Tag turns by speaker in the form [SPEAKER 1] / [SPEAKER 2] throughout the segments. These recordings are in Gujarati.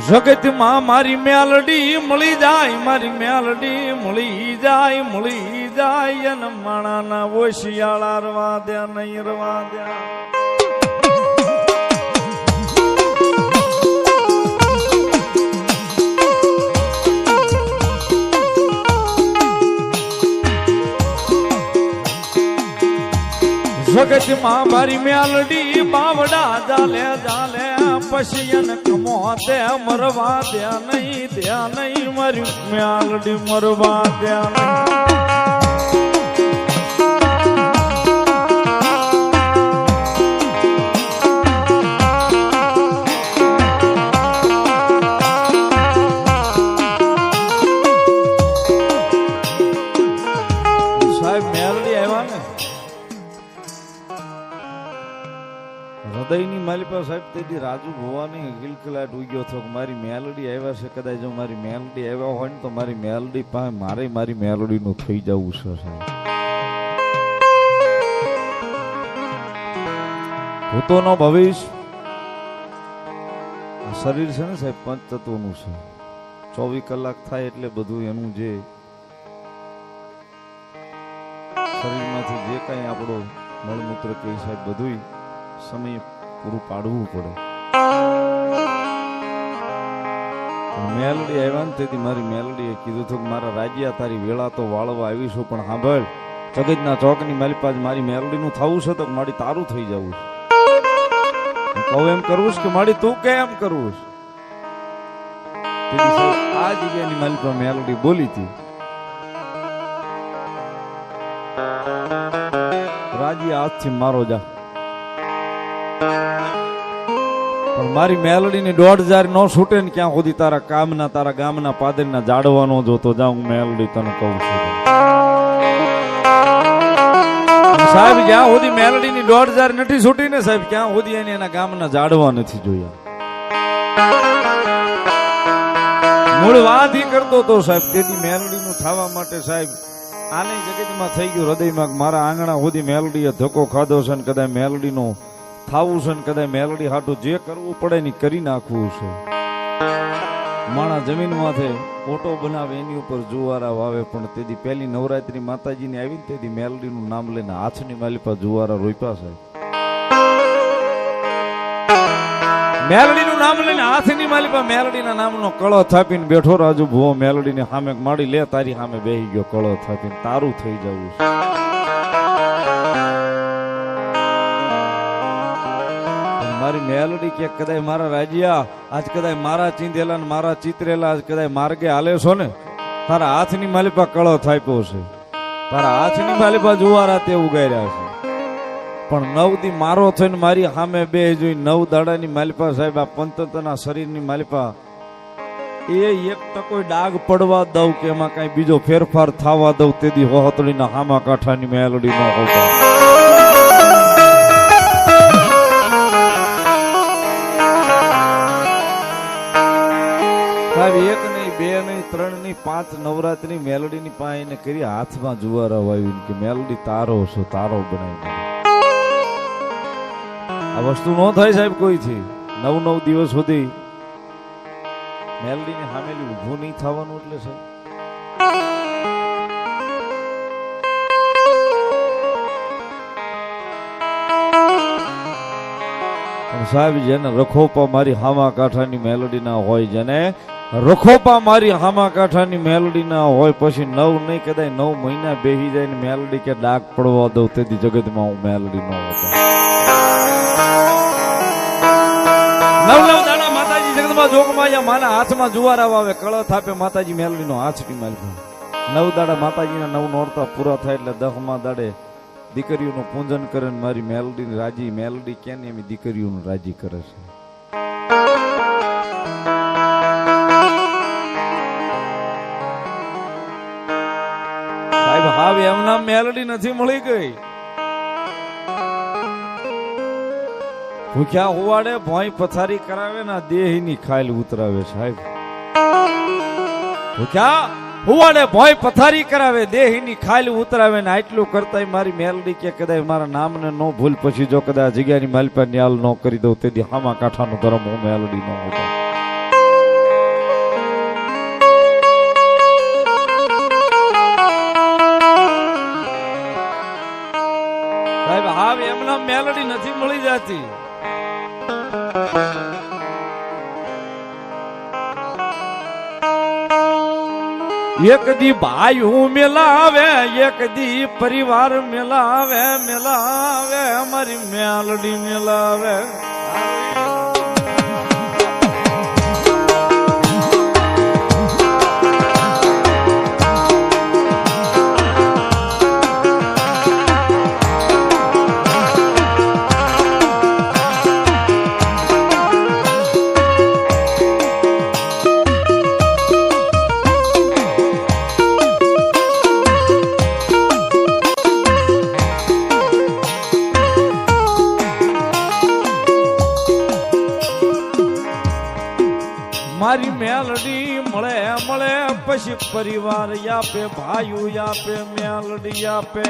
[SPEAKER 1] જગતમાં મારી મેલડી મળી જાય, મારી મેલડી મળી જાય મળી જાય. અને માણાના ઓશિયાળા રવા દ્યા નહીં રવા દ્યા જગતમાં મારી મેલડી બાવડા જાલે જાલે. પછી એને કમો દે મરવા દે નહીં દે નહીં મર્યું મેલડી મરવા દે નહીં. સાહેબ તેથી રાજુ ભુવાની ખિલખિલાટ ઉગ્યો હતો કે મારી મેલડી આવ્યા છે? કદાચ જો મારી મેલડી આવ્યા હોય ને તો મારી મેલડી પાસે મારે મારી મેલડીનું થઈ જવું છે સાહેબ. ભૂતોનો ભવિષ્ય. શરીર છે ને સાહેબ પંચ તત્વનું છે. ચોવીસ કલાક થાય એટલે બધું એનું જે શરીરમાંથી જે કાંઈ આપણો મળમૂત્ર કે સાહેબ બધું સમય પૂરું પાડવું પડે. મેલડી આવ્યા ને તેથી મારી મેલડીએ કીધું હતું કે મારા રાજ્યા તારી વેળા તો વાળવા આવીશું, પણ સાંભળ, જગતના ચોકની મારી મારી મેલડીનું થવું છે તો મારી તારું થઈ જવું છે. કહું એમ કરવું છે કે મારી તું કેમ કરવું છે? આ જગ્યાની મારી પાસે મેલડી બોલી હતી. રાજી હાથથી મારો જા. પણ મારી મેલડીની દોઢ હજાર ન છૂટે ને ક્યાં સુધી તારા કામના, તારા ગામના પાદરના જાડવાનો જોતો જાઉં મેલડી તને કહું છું. સાહેબ, જ્યાં સુધી મેલડીની દોઢ હજાર નથી છૂટી ને સાહેબ, ક્યાં સુધી એને એના ગામના જાડવા નથી જોયા? મૂળ વાત કરતો તો સાહેબ, તેથી મેલડીનું થવા માટે સાહેબ, આને જગતમાં થઈ ગયું હૃદયમાં મારા આંગણા સુધી મેલડીએ ધક્કો ખાધો છે ને કદાચ મેલડીનો થાવું છે ને કદાચ મેલડી હાટું જે કરવું પડે ને કરી નાખવું છે. માણા જમીન માથે ઓટો બનાવે, એની ઉપર જુવારા વાવે, પણ તેથી પહેલી નવરાત્રી માતાજીની આવી ને તેથી મેલડીનું નામ લઈને હાથની માલિપા જુવારા રોપ્યા છે. મેલડીનું નામ લઈને હાથની માલિપા મેલડીના નામનો કળો થાપીને બેઠો રાજુ ભુવો મેલડીને સામે માડી લે, તારી સામે બેહી ગયો કળો થાપીને તારું થઈ જવું છે. મારી મેલડી કે કદાય મારા રાજ્યા, આજ કદાચ મારા ચીંધેલા ને મારા ચિતરેલા, આજ કદાય માર્ગે હાલે છો ને? તારા હાથની માલિપા કળો થાપ્યો છે. તારા હાથની માલિપા જુવારા તે ઉગાર્યા છે. પણ નવ દી મારો થઈને મારી સામે બે જોઈ નવ દાડાની માલિપા સાહેબ, આ પંચતંત્રના શરીરની માલિપા. એ એક ટકો ડાઘ પડવા દઉં કે એમાં કઈ બીજો ફેરફાર થવા દઉં તેથી હોહતળીના હામા કાંઠાની મેલડી ન હોતા. પાંચ નવરાત્રી મેલડીની પાસે કરી હાથમાં જુવારા વાવી કે મેલોડી તારો છો, તારો બનાવી આ વસ્તુ ન થાય સાહેબ કોઈથી. નવ નવ દિવસ સુધી મેલડીની સામેલી ઊભું નહીં થવાનું એટલે સાહેબ. સાહેબ જેને રખોપા મારી હામા કાંઠાની મેલોડી ના હોય જેને રખોપા મારી હામા કાંઠાની મેલડી ના હોય પછી નવ નહીં કદાચ નવ મહિના બેહી જાય ને મેલડી કે ડાક પડવા દઉં, તેથી જગતમાં હું મેલડી નો હતો. નવ નવ દાડા માતાજી જગતમાં જોગમાં અહીંયા માના હાથમાં જુવાર આવે કળ થાપે માતાજી મેલડીનો હાથ ટી માલભાઈ નવ દાડા માતાજીના નવ નોરતા પૂરા થાય એટલે દહમા દાડે દીકરીઓનું પૂજન કરે ને મારી મેલડી રાજી. મેલડી કેને એમ દીકરીઓનું રાજી કરે છે? હાવ એમના મેલડી નથી મળી ગઈ. ભૂખ્યા હોવાડે ભોંય પથારી કરાવે ને દેહની ખાયલ ઉતરાવે સાહેબ. ભૂખ્યા હોવાડે ભોંય પથારી કરાવે, દેહની ખાયલ ઉતરાવે ને આટલું કરતા મારી મેલડી કે કદાચ મારા નામને નો ભૂલ. પછી જો કદાચ જગ્યાની માલપા ન્યાલ ન કરી દઉં, તેથી હામા કાંઠાનું ધર્મ હું મેલડી ન હોતો નથી. એક દી ભાઈ હું મેલાવે એક દી પરિવાર મેલાવે મેલાવે અમારી મેલડી મેલાવે. પરિવાર આપે, ભાઈઓ આપે, મેલડી આપે.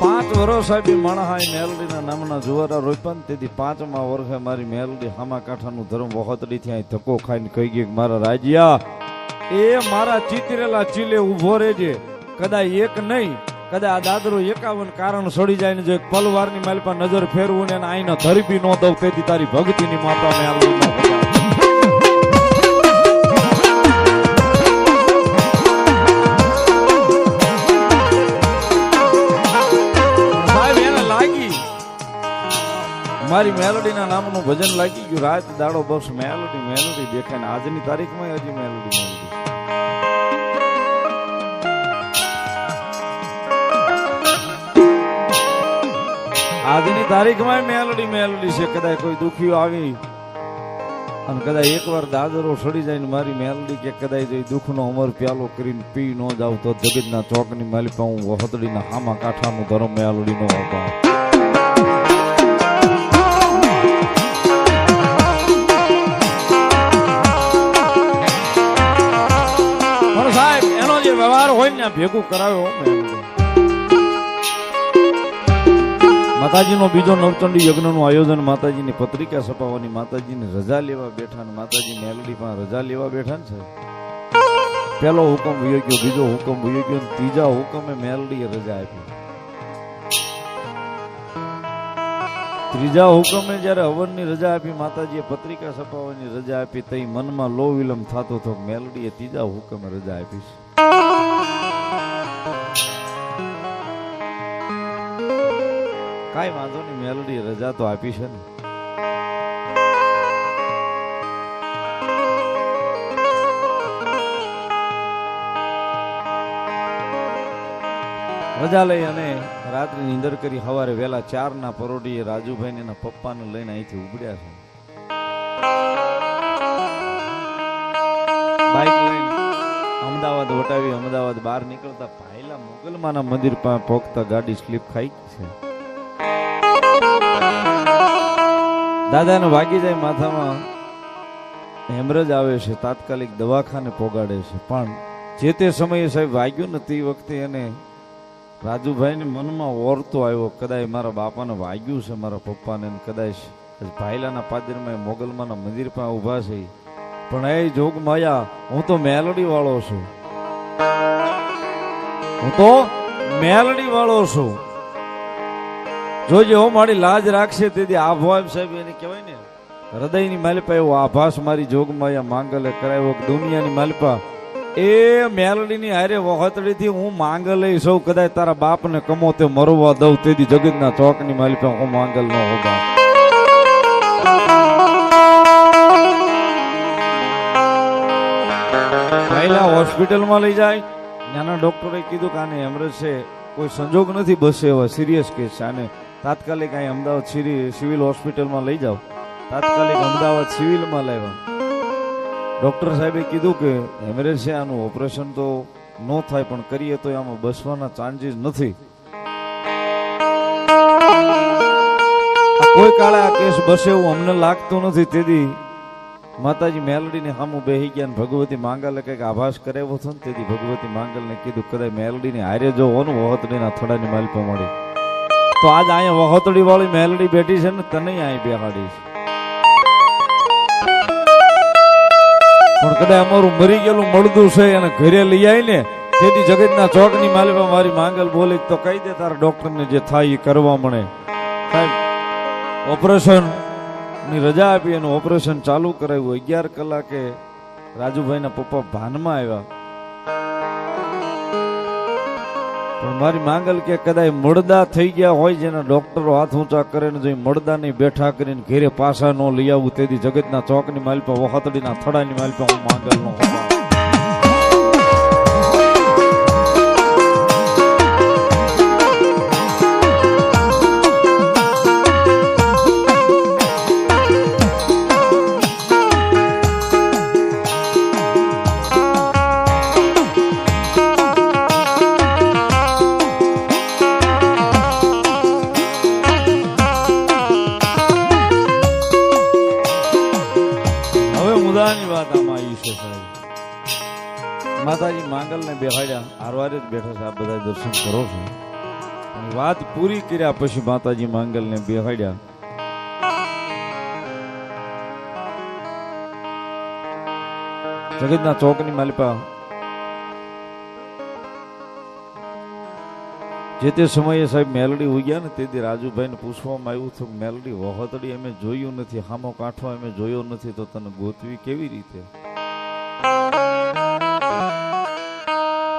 [SPEAKER 1] પાંચ મણહાય મેલડીના નામના જુવારા રોપન તેથી પાંચમા વર્ષે મારી મેલડી હામા કાંઠાનું ધર્મ વખતડી થી ધક્કો ખાઈને કહી ગઈ મારા રાજ્યા, એ મારા ચિતરેલા ચીલે ઊભો રહેજે. કદાચ એક નહીં કદાચ દાદરો એકાવન કારણ સડી જાય ને જો એક પલવારની માલ પર નજર ફેરવું ને આઈના ધરબી નો દઉં તેથી તારી ભક્તિની માતા મેલડી આવું મારી મેલોડીના નામનું ભજન લાગી ગયું. રાત દાડો બસ મેલોડી મેલોડી દેખાય ને આજની તારીખમાં હજી મેલોડી આજની તારીખમાં મેલોડી મેલડી છે. કદાચ કોઈ દુખ્યું આવી અને કદાચ એકવાર દાદરો સડી જાય ને મારી મેલડી કે કદાચ જો દુઃખનો અમર પ્યાલો કરીને પી ન જાવ તો જગતના ચોકની માલિકા હું વહદડીના હામા કાંઠાનું ધર્મ મેલડીનો પણ સાહેબ, એનો જે વ્યવહાર હોય ને ભેગું કરાવ્યો મેલડી માતાજીનો બીજો નવચંડી યજ્ઞનું આયોજન માતાજીની પત્રિકા છપાવવાની માતાજીની રજા લેવા બેઠા ને માતાજી મેલડી રજા લેવા બેઠા ને છે પેલો હુકમ ભૂયો ગયો, બીજો હુકમ ભૂયો ગયો ત્રીજા હુકમે મેલડીએ રજા આપી. ત્રીજા હુકમે જ્યારે હવનની રજા આપી, માતાજીએ પત્રિકા છપાવવાની રજા આપી, તઈ મનમાં લો વિલંબ થતો હતો મેલડીએ ત્રીજા હુકમે રજા આપી. છે કાંઈ વાંધો નહીં, મેલોડી રજા તો આપી છે ને. રજા લઈ અને રાત્રે નીંદર કરી સવારે વહેલા ચાર ના પરોઢીએ રાજુભાઈ ને એના પપ્પાને લઈને અહીંથી ઉપડ્યા છે. અમદાવાદ વટાવી અમદાવાદ બહાર નીકળતા ભાઈલા મોગલમાના મંદિર પાસે પહોંચતા ગાડી સ્લીપ ખાઈ છે. દાદાને વાગી જાય માથામાં. હેમરજ આવે છે, તાત્કાલિક દવાખાને પોગાડે છે. પણ જે તે સમયે સાહેબ વાગ્યું ને તે વખતે એને રાજુભાઈને મનમાં ઓરતો આવ્યો કદાચ મારા બાપાને વાગ્યું છે, મારા પપ્પાને કદાચ ભાઈલાના પાદરમાં મોગલમાના મંદિર પણ ઊભા છે. પણ એ જોગ માયા, હું તો મેલડી વાળો છું. હું તો મેલડી વાળો છું. જોજે, હો, મારી લાજ રાખશે. તેથી આભાવ સાહેબ એને કહેવાય ને, હૃદયની માલિપા એવો આભાસ મારી જોગમાં માંગલે કરાવ્યો દુનિયાની માલિપા. એ મેલડીની હારે વખતડીથી હું માંગલે સૌ કદાચ તારા બાપને કમો તે મરવા દઉં. તેથી જગતના ચોકની માલિપા હું માંગલ ન હોગા. પહેલા હોસ્પિટલમાં લઈ જાય. ત્યાંના ડોક્ટરે કીધું કે આને હેમરેજ છે કોઈ સંજોગ નથી બસે એવા સિરિયસ કેસ છે. આને તાત્કાલિક અહીં અમદાવાદ સિવિલ હોસ્પિટલમાં લઈ જાઓ. તાત્કાલિક અમદાવાદ સિવિલમાં લાવ્યા ડોક્ટર સાહેબે કીધું કે હેમરેજ ઓપરેશન તો ન થાય, પણ કરીએ તો આમાં બસવાના ચાન્સીસ નથી. કોઈ કાળે આ કેસ બસે એવું અમને લાગતું નથી. તેથી માતાજી મેલડીને સામું બેહી ગયા ને ભગવતી માંગલે કંઈક આભાસ કરાવ્યો હતો ને, તેથી ભગવતી માંગલને કીધું કદાચ મેલડીને હારે જો હોનું વહોતડીના થડાની માલિપા મળી. તો આજ અહીંયા વખોતડી વાળી મેલડી બેઠી છે ને તને અહીં બેહાડી છે. પણ કદાચ અમારું મરી ગયેલું મળદું છે એને ઘરે લઈ આવીને તેથી જગતના ચોકની માલિકા મારી માંગલ બોલી તો કહી દે તારા ડોક્ટરને જે થાય એ કરવા મળે. સાહેબ, ઓપરેશનની રજા આપી એનું ઓપરેશન ચાલુ કરાવ્યું. અગિયાર કલાકે રાજુભાઈના પપ્પા ભાનમાં આવ્યા. પણ મારી માંગલ કે કદાચ મળદા થઈ ગયા હોય જેના ડોક્ટરો હાથ ઊંચા કરે ને મળદા નહીં બેઠા કરીને ઘેરે પાછા ન લઈ આવું, તેથી જગતના ચોકની માલપા વહાતડીના થડાની માલપા હું માંગલ નો છે સાહેબ. માતાજી માંગલને બેહાડ્યા, આરવારે જ બેઠા છે આ બધા દર્શન કરો છો. વાત પૂરી કર્યા પછી માતાજી માંગલને બેહાડ્યા. જગતના ચોકની માલિપા. જે તે સમયે સાહેબ મેલડી ઉગ્યા ને તેથી રાજુભાઈને પૂછવામાં આવ્યું હતું મેલડી, વહોતડી અમે જોયું નથી, હામો કાંઠો અમે જોયો નથી, તો તને ગોતવી કેવી રીતે?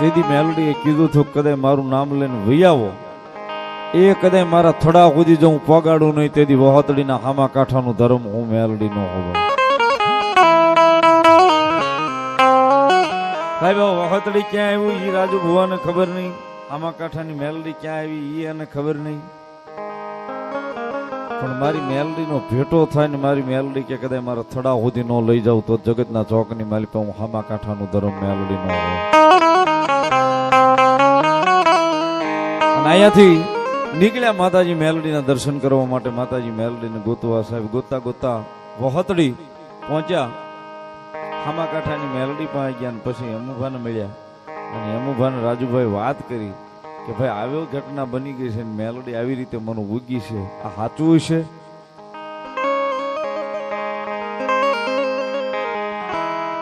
[SPEAKER 1] તેથી મેલડીએ કીધું હતું કદાચ મારું નામ લઈને વૈયાવો એ કદાચ મારા થડા સુધી જો હું પગાડું નહીં, તેથી વહોતડીના હામા કાંઠાનું ધર્મ હું મેલડી નો હોવા સાહેબ વહોતડી ક્યાં આવ્યું એ રાજુ ભુવાને ખબર નહીં. આમાં કાંઠાની મેલડી ક્યાં આવી એ એને ખબર નહીં. પણ મારી મેલડીનો ભેટો થાય ને મારી મેલડી કે કદાચ મારા થડા સુધી ન લઈ જાઉં, તો જગતના ચોકની માલી પર હું હામા કાંઠાનું ધર્મ મેલડી ન હોય અહીંયાથી નીકળ્યા માતાજી મેલડીના દર્શન કરવા માટે માતાજી મેલડીને ગોતવા સાહેબ ગોતા ગોતા વહતડી પહોંચ્યા. ખામાકાંઠાની મેલડી પાસે ગયા અને પછી અમુભાને મળ્યા. અને યમુભાને રાજુભાઈ વાત કરી કે ભાઈ આવ્યો ઘટના બની ગઈ છે મેલોડી આવી રીતે મને ઉગી છે. આ સાચું છે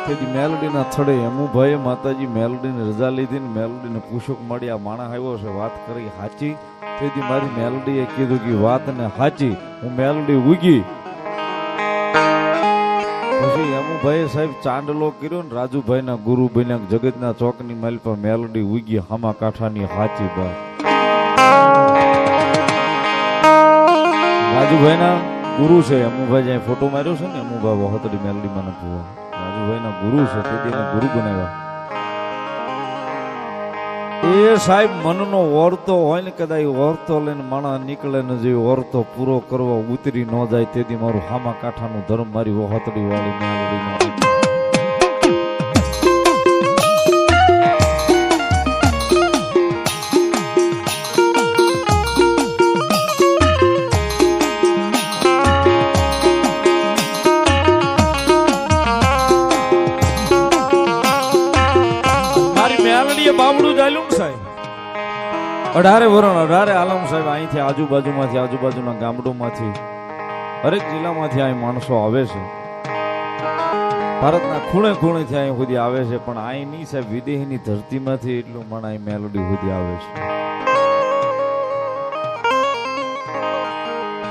[SPEAKER 1] તેથી મેલોડીના થડે હેમુભાઈએ માતાજી મેલોડીને રજા લીધી ને મેલોડીને પૂછોક મળી, આ માણસ આવ્યો છે, વાત કરી હાચી? તેથી મારી મેલોડીએ કીધું કે, વાત ને હાચી. હું મેલોડી ઉગી. પછી યમુભાઈએ સાહેબ ચાંદલો કર્યો ને રાજુભાઈના ગુરુ બન્યા જગતના ચોકની માલ પર મેલડી ઉગી હામા કાંઠાની હાચી બા રાજુભાઈના ગુરુ છે અમુભાઈ જ્યાં ફોટો માર્યો છે ને અમુભાઈ વહોતડી મેલડી મને પૂવા રાજુભાઈના ગુરુ છે તેથી એને ગુરુ બનાવ્યા. એ સાહેબ મનનો ઓરતો હોય ને કદાચ ઓરતો લઈને માણસ નીકળે ને જે ઓરતો પૂરો કરવા ઉતરી ન જાય, તેથી મારું હામા કાંઠાનું ધર્મ મારી વહોતડી વાળી મેલડી મેલડીએ બાબડું ચાલ્યું સાહેબ? અઢારે વરણ, અઢારે આલમ સાહેબ, અહીંથી આજુબાજુમાંથી, આજુબાજુના ગામડુંમાંથી, હરેક જિલ્લામાંથી અહીં માણસો આવે છે. ભારતના ખૂણે ખૂણેથી અહીં સુધી આવે છે, પણ અહીં નહીં સાહેબ વિદેહની ધરતીમાંથી એટલું મણ અહીં મેલોડી સુધી આવે છે.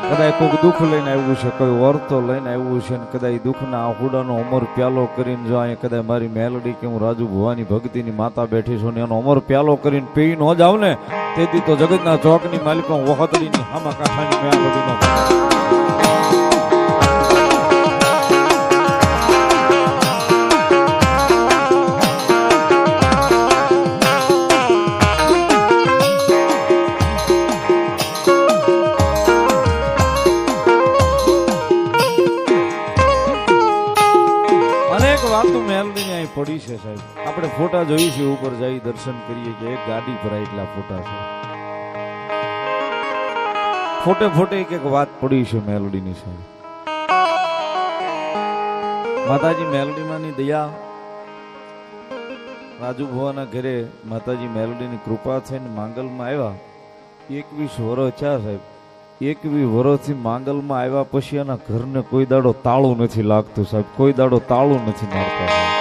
[SPEAKER 1] કદાચ કોઈક દુઃખ લઈને આવ્યું છે, કોઈ વર્તો લઈને આવ્યું છે ને કદાચ દુઃખના આહુડાનો અમર પ્યાલો કરીને જો અહીંયા કદાચ મારી મેલડી કે હું રાજુ ભુવાની ભક્તિની માતા બેઠી છું ને એનો અમર પ્યાલો કરીને પી ન જાઉં ને, તેથી તો જગતના ચોકની માલિકો વહતડીની હામા કાંઠાની મેલડીનો અહીં છે સાહેબ. આપણે ફોટા જોઈએ છીએ ઉપર જઈ દર્શન કરીએ કે એક ગાડી ભરાય એટલા ફોટા છે. ફોટે ફોટે એક એક વાત પડી છે મેલોડીની સાહેબ. માતાજી મેલોડીમાંની દયા. રાજુ ભવાના ઘરે માતાજી મેલોડીની કૃપા થઈને માંગલમાં આવ્યા. એકવીસ વર્ષ થયા સાહેબ. એકવીસ વર્ષથી માંગલમાં આવ્યા પછી એના ઘરને કોઈ દાડો તાળું નથી લાગતું સાહેબ. કોઈ દાડો તાળું નથી મારતા.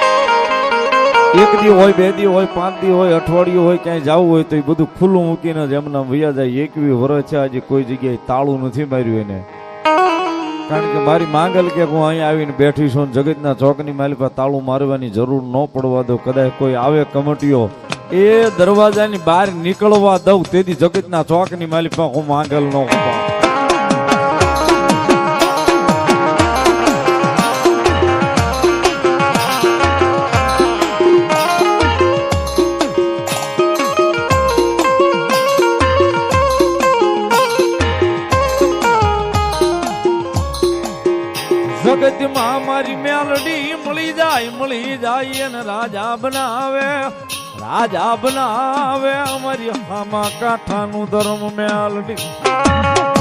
[SPEAKER 1] એક દી હોય બે દી હોય પાંચ દી હોય, અઠવાડિયું હોય, ક્યાંય જવું હોય તો એ બધું ખુલ્લું મૂકીને જ એમના વૈયા જાય. એકવી વર્ષ છે, આજે કોઈ જગ્યાએ તાળું નથી માર્યું એને. કારણ કે મારી માંગલ કે હું અહીંયા આવીને બેઠી છું જગતના ચોકની માલિકા તાળું મારવાની જરૂર ન પડવા દો કદાચ કોઈ આવે કમટીઓ. એ દરવાજાની બહાર નીકળવા દઉં, તેથી જગતના ચોકની માલિકા હું માંગલ ન જગતમાં મારી મેલડી મળી જાય મળી જાય અને રાજા બનાવે રાજા બનાવે અમારી હામા કાંઠાનું ધર્મ મેલડી.